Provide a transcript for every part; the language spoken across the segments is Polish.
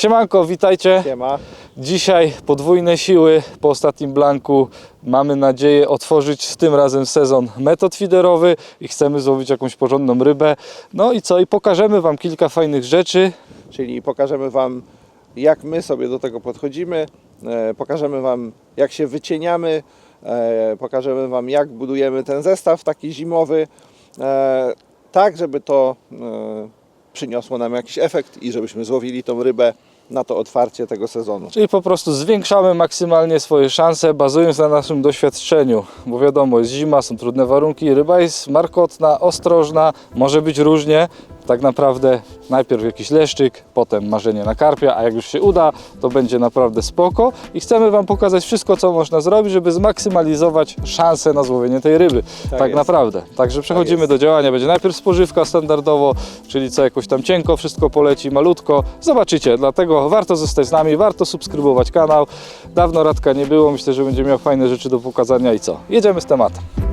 Siemanko, witajcie. Siema. Dzisiaj podwójne siły po ostatnim blanku. Mamy nadzieję otworzyć tym razem sezon metod feederowy i chcemy złowić jakąś porządną rybę. No i co? I pokażemy Wam kilka fajnych rzeczy. Czyli pokażemy Wam, jak my sobie do tego podchodzimy. E, pokażemy Wam, jak się wycieniamy. E, pokażemy Wam, jak budujemy ten zestaw taki zimowy. E, tak, żeby to przyniosło nam jakiś efekt i żebyśmy złowili tą rybę na to otwarcie tego sezonu. Czyli po prostu zwiększamy maksymalnie swoje szanse, bazując na naszym doświadczeniu. Bo wiadomo, jest zima, są trudne warunki, ryba jest markotna, ostrożna, może być różnie. Tak naprawdę najpierw jakiś leszczyk, potem marzenie na karpia, a jak już się uda, to będzie naprawdę spoko. I chcemy Wam pokazać wszystko, co można zrobić, żeby zmaksymalizować szanse na złowienie tej ryby. Tak, jest. naprawdę. Także przechodzimy jest. do działania. Będzie najpierw spożywka standardowo, czyli co jakoś tam cienko, wszystko poleci malutko. Zobaczycie, dlatego warto zostać z nami, warto subskrybować kanał. Dawno Radka nie było, myślę, że będzie miał fajne rzeczy do pokazania i co? Jedziemy z tematem.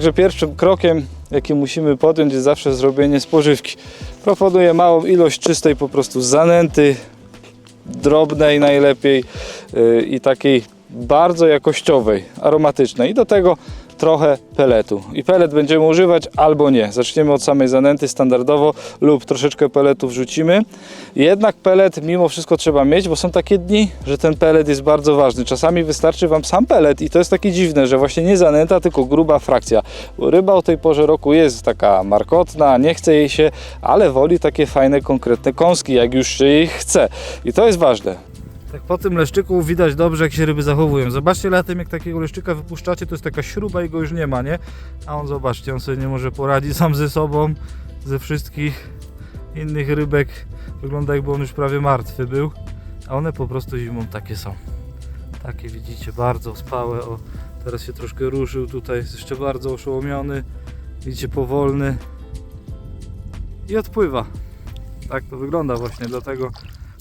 Także pierwszym krokiem, jaki musimy podjąć, jest zawsze zrobienie spożywki. Proponuję małą ilość czystej po prostu zanęty, drobnej najlepiej yy, i takiej bardzo jakościowej, aromatycznej. I do tego trochę peletu. I pelet będziemy używać albo nie. Zaczniemy od samej zanęty standardowo lub troszeczkę peletu wrzucimy. Jednak pelet mimo wszystko trzeba mieć, bo są takie dni, że ten pelet jest bardzo ważny. Czasami wystarczy Wam sam pelet i to jest takie dziwne, że właśnie nie zanęta, tylko gruba frakcja. Ryba o tej porze roku jest taka markotna, nie chce jej się, ale woli takie fajne, konkretne kąski, jak już się jej chce. I to jest ważne. Tak po tym leszczyku widać dobrze, jak się ryby zachowują. Zobaczcie latem, jak takiego leszczyka wypuszczacie, to jest taka śruba i go już nie ma, nie? A on, zobaczcie, on sobie nie może poradzić sam ze sobą, ze wszystkich innych rybek. Wygląda jakby on już prawie martwy był, a one po prostu zimą takie są. Takie widzicie, bardzo spałe. O, teraz się troszkę ruszył, tutaj jest jeszcze bardzo oszołomiony. Widzicie, powolny. I odpływa. Tak to wygląda właśnie, dlatego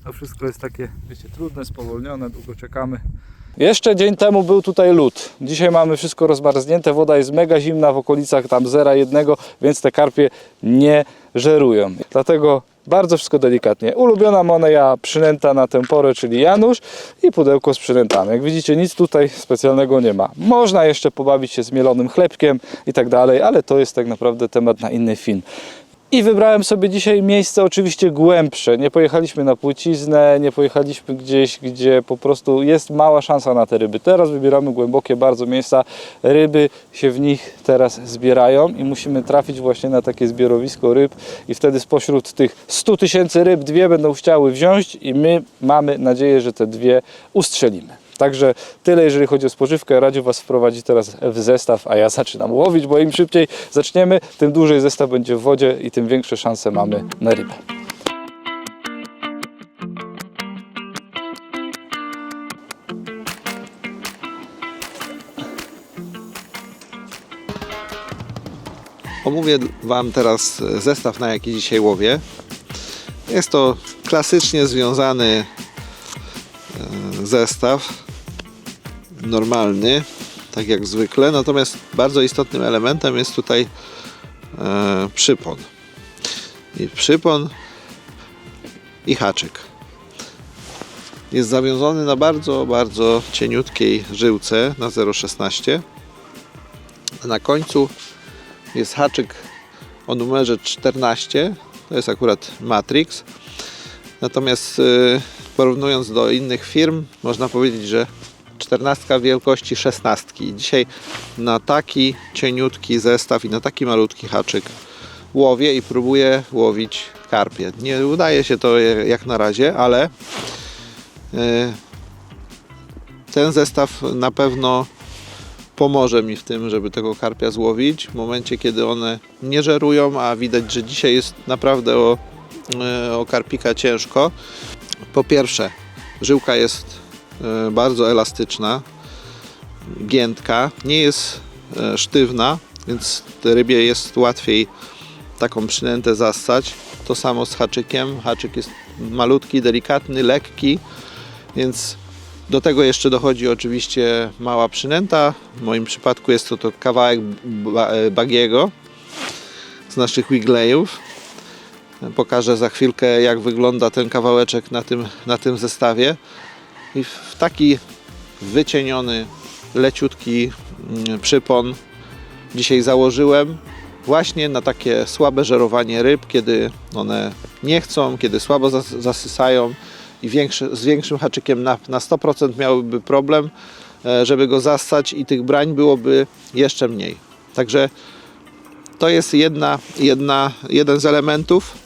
to wszystko jest takie, wiecie, trudne, spowolnione, długo czekamy. Jeszcze dzień temu był tutaj lód. Dzisiaj mamy wszystko rozmarznięte, woda jest mega zimna w okolicach tam 0,1, więc te karpie nie żerują. Dlatego bardzo wszystko delikatnie. Ulubiona moneja przynęta na tę porę, czyli Janusz i pudełko z przynętami. Jak widzicie, nic tutaj specjalnego nie ma. Można jeszcze pobawić się z mielonym chlebkiem i tak dalej, ale to jest tak naprawdę temat na inny film. I wybrałem sobie dzisiaj miejsce oczywiście głębsze. Nie pojechaliśmy na płyciznę, nie pojechaliśmy gdzieś, gdzie po prostu jest mała szansa na te ryby. Teraz wybieramy głębokie bardzo miejsca. Ryby się w nich teraz zbierają i musimy trafić właśnie na takie zbiorowisko ryb i wtedy spośród tych 100 tysięcy ryb dwie będą chciały wziąć i my mamy nadzieję, że te dwie ustrzelimy. Także tyle, jeżeli chodzi o spożywkę. Radziu Was wprowadzić teraz w zestaw, a ja zaczynam łowić, bo im szybciej zaczniemy, tym dłużej zestaw będzie w wodzie i tym większe szanse mamy na rybę. Omówię Wam teraz zestaw, na jaki dzisiaj łowię. Jest to klasycznie związany e, zestaw, normalny, tak jak zwykle, natomiast bardzo istotnym elementem jest tutaj e, przypon. I przypon i haczyk. Jest zawiązany na bardzo, bardzo cieniutkiej żyłce na 0,16. Na końcu jest haczyk o numerze 14. To jest akurat Matrix. Natomiast y, porównując do innych firm, można powiedzieć, że 14 wielkości 16. I dzisiaj na taki cieniutki zestaw i na taki malutki haczyk łowię i próbuję łowić karpie. Nie udaje się to jak na razie, ale y, ten zestaw na pewno pomoże mi w tym, żeby tego karpia złowić. W momencie, kiedy one nie żerują, a widać, że dzisiaj jest naprawdę o, e, o karpika ciężko. Po pierwsze, żyłka jest e, bardzo elastyczna, giętka, nie jest e, sztywna, więc rybie jest łatwiej taką przynętę zassać. To samo z haczykiem. Haczyk jest malutki, delikatny, lekki, więc do tego jeszcze dochodzi oczywiście mała przynęta. W moim przypadku jest to, to kawałek e, bagiego z naszych wiglejów. Pokażę za chwilkę jak wygląda ten kawałeczek na tym, na tym zestawie. I w taki wycieniony, leciutki mm, przypon dzisiaj założyłem właśnie na takie słabe żerowanie ryb, kiedy one nie chcą, kiedy słabo zas- zasysają i większy, z większym haczykiem na, na 100% miałyby problem, e, żeby go zassać i tych brań byłoby jeszcze mniej. Także to jest jedna, jedna, jeden z elementów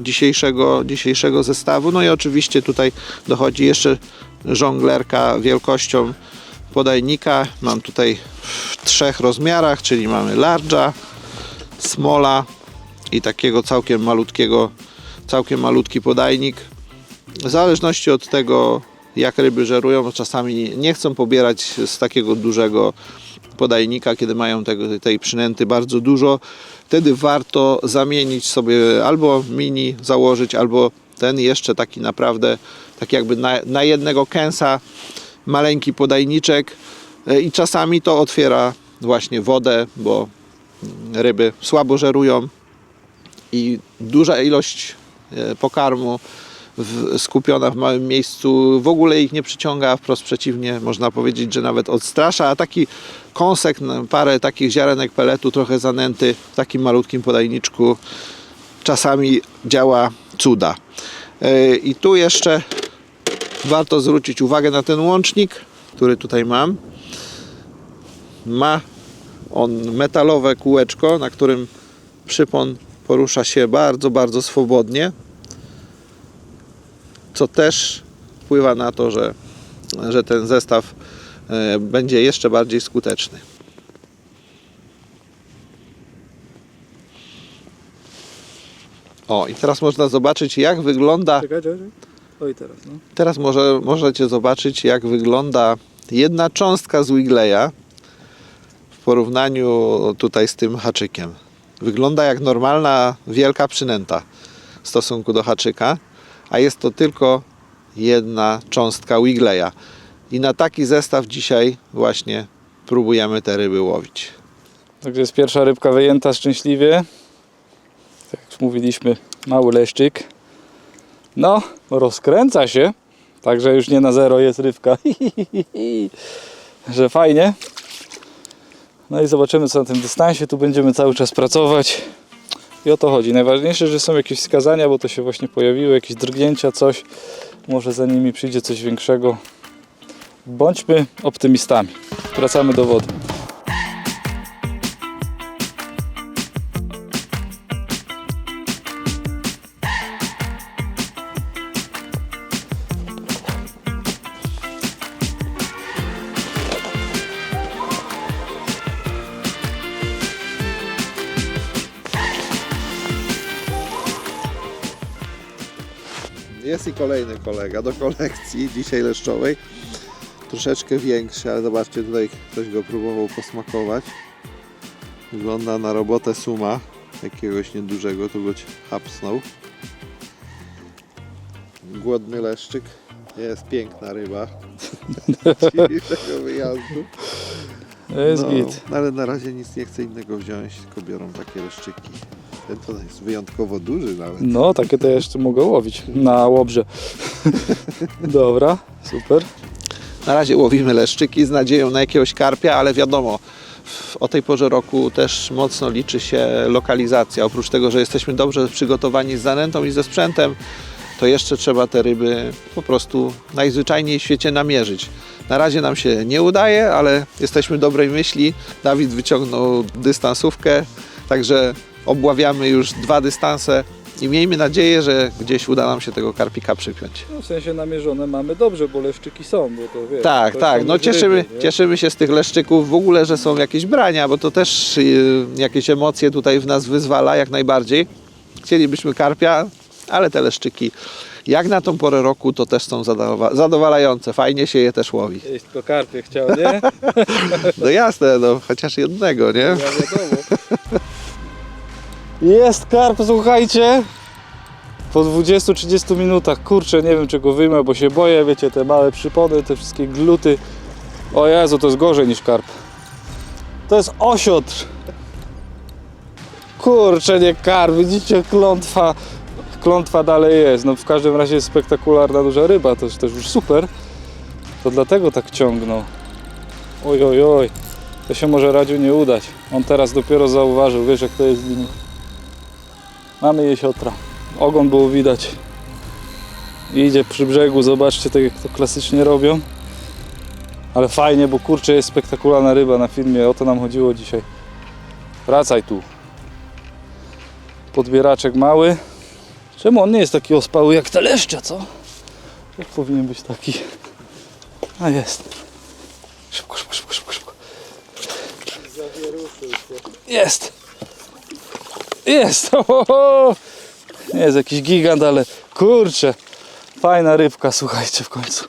dzisiejszego, dzisiejszego zestawu. No i oczywiście tutaj dochodzi jeszcze żonglerka wielkością podajnika. Mam tutaj w trzech rozmiarach, czyli mamy large'a, smola i takiego całkiem malutkiego, całkiem malutki podajnik. W zależności od tego, jak ryby żerują, czasami nie chcą pobierać z takiego dużego podajnika, kiedy mają tego, tej przynęty bardzo dużo. Wtedy warto zamienić sobie albo mini założyć, albo ten jeszcze taki naprawdę, tak jakby na, na jednego kęsa maleńki podajniczek E, i czasami to otwiera właśnie wodę, bo ryby słabo żerują i duża ilość e, pokarmu w, skupiona w małym miejscu w ogóle ich nie przyciąga, a wprost przeciwnie, można powiedzieć, że nawet odstrasza, a taki kąsek, no, parę takich ziarenek peletu, trochę zanęty w takim malutkim podajniczku czasami działa cuda. E, I tu jeszcze warto zwrócić uwagę na ten łącznik, który tutaj mam. Ma on metalowe kółeczko, na którym przypon porusza się bardzo, bardzo swobodnie, co też wpływa na to, że, że ten zestaw e, będzie jeszcze bardziej skuteczny. O, i teraz można zobaczyć, jak wygląda Czekaj, czekaj. Oj, teraz, no. Teraz może, możecie zobaczyć, jak wygląda jedna cząstka z Wigleya w porównaniu tutaj z tym haczykiem. Wygląda jak normalna, wielka przynęta w stosunku do haczyka, a jest to tylko jedna cząstka Wigleya. I na taki zestaw dzisiaj właśnie próbujemy te ryby łowić. Także jest pierwsza rybka wyjęta szczęśliwie. Tak jak już mówiliśmy, mały leszczyk. No, rozkręca się. Także już nie na zero jest rybka. Że fajnie. No i zobaczymy co na tym dystansie. Tu będziemy cały czas pracować. I o to chodzi. Najważniejsze, że są jakieś wskazania, bo to się właśnie pojawiły, jakieś drgnięcia, coś. Może za nimi przyjdzie coś większego. Bądźmy optymistami. Wracamy do wody. Kolejny kolega do kolekcji dzisiaj leszczowej. Troszeczkę większy, ale zobaczcie, tutaj ktoś go próbował posmakować. Wygląda na robotę suma jakiegoś niedużego, tu go hapsnął. Głodny leszczyk. Jest piękna ryba. Dzisiejszego wyjazdu. Jest No, git. ale na razie nic nie chce innego wziąć, tylko biorą takie leszczyki. Ten to jest wyjątkowo duży nawet. No, takie to ja jeszcze mogę łowić na łobrze. Dobra, super. Na razie łowimy leszczyki z nadzieją na jakiegoś karpia, ale wiadomo, w- o tej porze roku też mocno liczy się lokalizacja. Oprócz tego, że jesteśmy dobrze przygotowani z zanętą i ze sprzętem, to jeszcze trzeba te ryby po prostu najzwyczajniej w świecie namierzyć. Na razie nam się nie udaje, ale jesteśmy dobrej myśli. Dawid wyciągnął dystansówkę, także obławiamy już dwa dystanse i miejmy nadzieję, że gdzieś uda nam się tego karpika przypiąć. No, w sensie namierzone mamy dobrze, bo leszczyki są, bo to wiesz. Tak, to tak. No ryby, cieszymy, nie? cieszymy się z tych leszczyków w ogóle, że są jakieś brania, bo to też y, jakieś emocje tutaj w nas wyzwala jak najbardziej. Chcielibyśmy karpia, ale te leszczyki jak na tą porę roku to też są zadowa- zadowalające. Fajnie się je też łowi. Jeś tylko karpie chciał, nie? No jasne, no chociaż jednego, nie? Ja wiadomo. Jest karp, słuchajcie. Po 20-30 minutach, kurczę, nie wiem czego wyjmę, bo się boję, wiecie, te małe przypony, te wszystkie gluty. O Jezu, to jest gorzej niż karp. To jest osiotr. Kurczę, nie karp, widzicie, klątwa, klątwa dalej jest. No w każdym razie jest spektakularna duża ryba, to jest też już super. To dlatego tak ciągnął. Oj, oj, oj. To się może Radziu nie udać. On teraz dopiero zauważył, wiesz jak to jest z nimi. Mamy jesiotra. Ogon było widać. Idzie przy brzegu, zobaczcie tak jak to klasycznie robią. Ale fajnie, bo kurczę jest spektakularna ryba na filmie, o to nam chodziło dzisiaj. Wracaj tu. Podbieraczek mały. Czemu on nie jest taki ospały jak te leszcze, co? Jak powinien być taki? A jest. Szybko, szybko, szybko, szybko, szybko. Jest! Jest! Ho, ho, ho. Nie jest jakiś gigant, ale kurczę, fajna rybka, słuchajcie w końcu.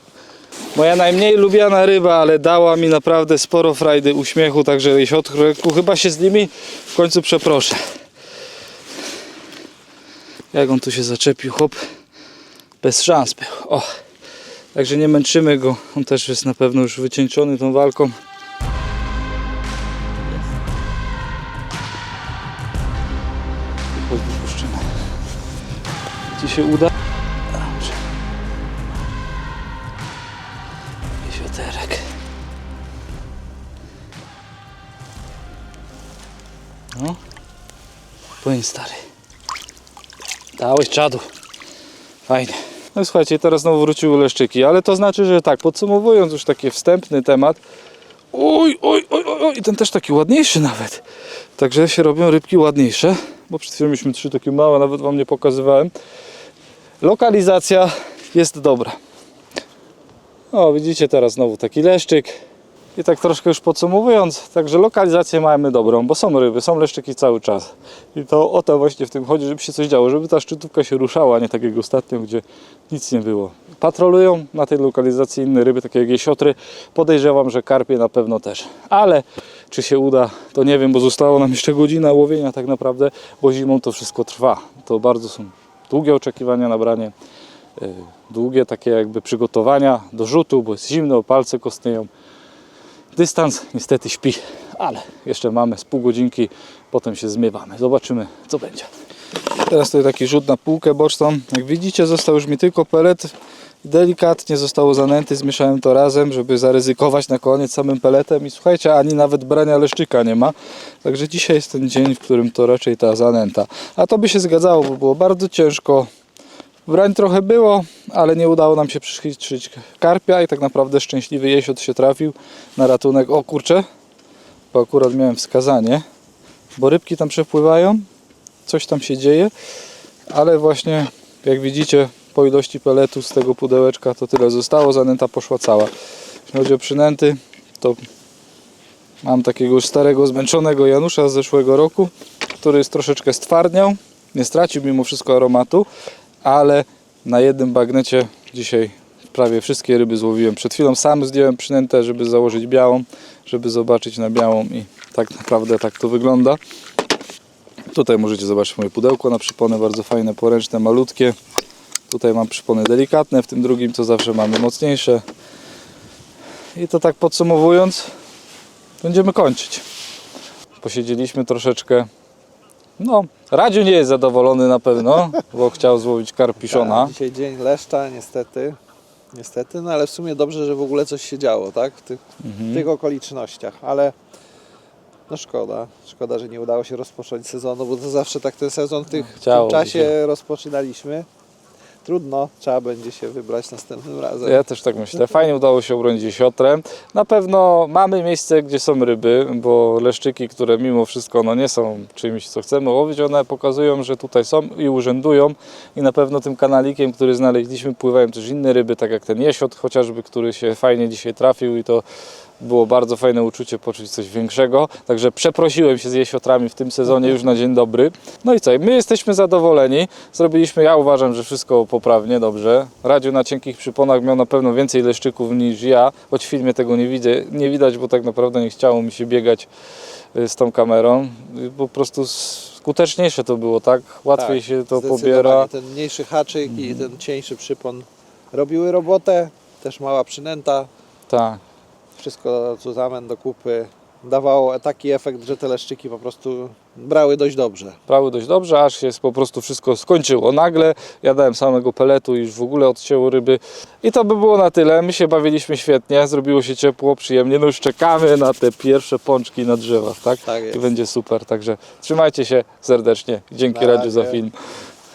Moja najmniej lubiana ryba, ale dała mi naprawdę sporo frajdy, uśmiechu, także jesiotku chyba się z nimi w końcu przeproszę. Jak on tu się zaczepił, hop, bez szans był. O. Także nie męczymy go, on też jest na pewno już wycieńczony tą walką. Ci się uda? Dobrze. Jesioterek. No. Płyń stary. Dałeś czadu. Fajnie. No i słuchajcie, teraz znowu wróciły leszczyki, ale to znaczy, że tak, podsumowując już taki wstępny temat, oj, oj, oj, oj, oj, i ten też taki ładniejszy nawet. Także się robią rybki ładniejsze, bo przed chwilą mieliśmy trzy takie małe, nawet Wam nie pokazywałem. Lokalizacja jest dobra. O, widzicie teraz znowu taki leszczyk. I tak troszkę już podsumowując, także lokalizację mamy dobrą, bo są ryby, są leszczyki cały czas. I to o to właśnie w tym chodzi, żeby się coś działo, żeby ta szczytówka się ruszała, a nie tak jak ostatnio, gdzie nic nie było. Patrolują na tej lokalizacji inne ryby, takie jak jesiotry. Podejrzewam, że karpie na pewno też. Ale czy się uda, to nie wiem, bo zostało nam jeszcze godzina łowienia tak naprawdę, bo zimą to wszystko trwa. To bardzo są długie oczekiwania na branie, yy, długie takie jakby przygotowania do rzutu, bo jest zimno, palce kostnieją. Dystans niestety śpi, ale jeszcze mamy z pół godzinki, potem się zmywamy. Zobaczymy, co będzie. Teraz tutaj taki rzut na półkę boczną. Jak widzicie, został już mi tylko pelet. Delikatnie zostało zanęty, zmieszałem to razem, żeby zaryzykować na koniec samym peletem. I słuchajcie, ani nawet brania leszczyka nie ma. Także dzisiaj jest ten dzień, w którym to raczej ta zanęta. A to by się zgadzało, bo było bardzo ciężko. Brań trochę było, ale nie udało nam się przyszyć karpia i tak naprawdę szczęśliwy jesiot się trafił na ratunek. O kurczę, bo akurat miałem wskazanie, bo rybki tam przepływają, coś tam się dzieje, ale właśnie jak widzicie po ilości peletu z tego pudełeczka to tyle zostało, zanęta poszła cała. Jeśli chodzi o przynęty, to mam takiego starego, zmęczonego Janusza z zeszłego roku, który jest troszeczkę stwardniał, nie stracił mimo wszystko aromatu, ale na jednym bagnecie dzisiaj prawie wszystkie ryby złowiłem. Przed chwilą sam zdjąłem przynętę, żeby założyć białą, żeby zobaczyć na białą i tak naprawdę tak to wygląda. Tutaj możecie zobaczyć moje pudełko na przypony, bardzo fajne, poręczne, malutkie. Tutaj mam przypony delikatne, w tym drugim to zawsze mamy mocniejsze. I to tak podsumowując, będziemy kończyć. Posiedzieliśmy troszeczkę. No, Radziu nie jest zadowolony na pewno, bo chciał złowić karpiszona. Tak, dzisiaj dzień leszcza, niestety. Niestety, no ale w sumie dobrze, że w ogóle coś się działo, tak? W tych, w tych okolicznościach, ale no szkoda. Szkoda, że nie udało się rozpocząć sezonu, bo to zawsze tak ten sezon w, tych, w tym czasie się. rozpoczynaliśmy. Trudno, trzeba będzie się wybrać następnym razem. Ja też tak myślę. Fajnie udało się obronić jesiotrem. Na pewno mamy miejsce, gdzie są ryby, bo leszczyki, które mimo wszystko no, nie są czymś, co chcemy łowić, one pokazują, że tutaj są i urzędują. I na pewno tym kanalikiem, który znaleźliśmy, pływają też inne ryby, tak jak ten jesiot chociażby, który się fajnie dzisiaj trafił i to było bardzo fajne uczucie poczuć coś większego. Także przeprosiłem się z jesiotrami w tym sezonie już na dzień dobry. No i co, my jesteśmy zadowoleni. Zrobiliśmy, ja uważam, że wszystko poprawnie, dobrze. Radziu na cienkich przyponach miał na pewno więcej leszczyków niż ja, choć w filmie tego nie, widzę, nie widać, bo tak naprawdę nie chciało mi się biegać y, z tą kamerą. Y, Po prostu skuteczniejsze to było, tak? Łatwiej Tak, się to pobiera. Ten mniejszy haczyk i ten cieńszy przypon robiły robotę, też mała przynęta. Tak. Wszystko co zamęt do kupy dawało taki efekt, że te leszczyki po prostu brały dość dobrze. Brały dość dobrze, aż się po prostu wszystko skończyło. Nagle ja dałem samego peletu i już w ogóle odcięło ryby. I to by było na tyle. My się bawiliśmy świetnie, zrobiło się ciepło, przyjemnie. No już czekamy na te pierwsze pączki na drzewach, tak? Tak. I będzie super. Także trzymajcie się serdecznie. Dzięki Na Radziu za film.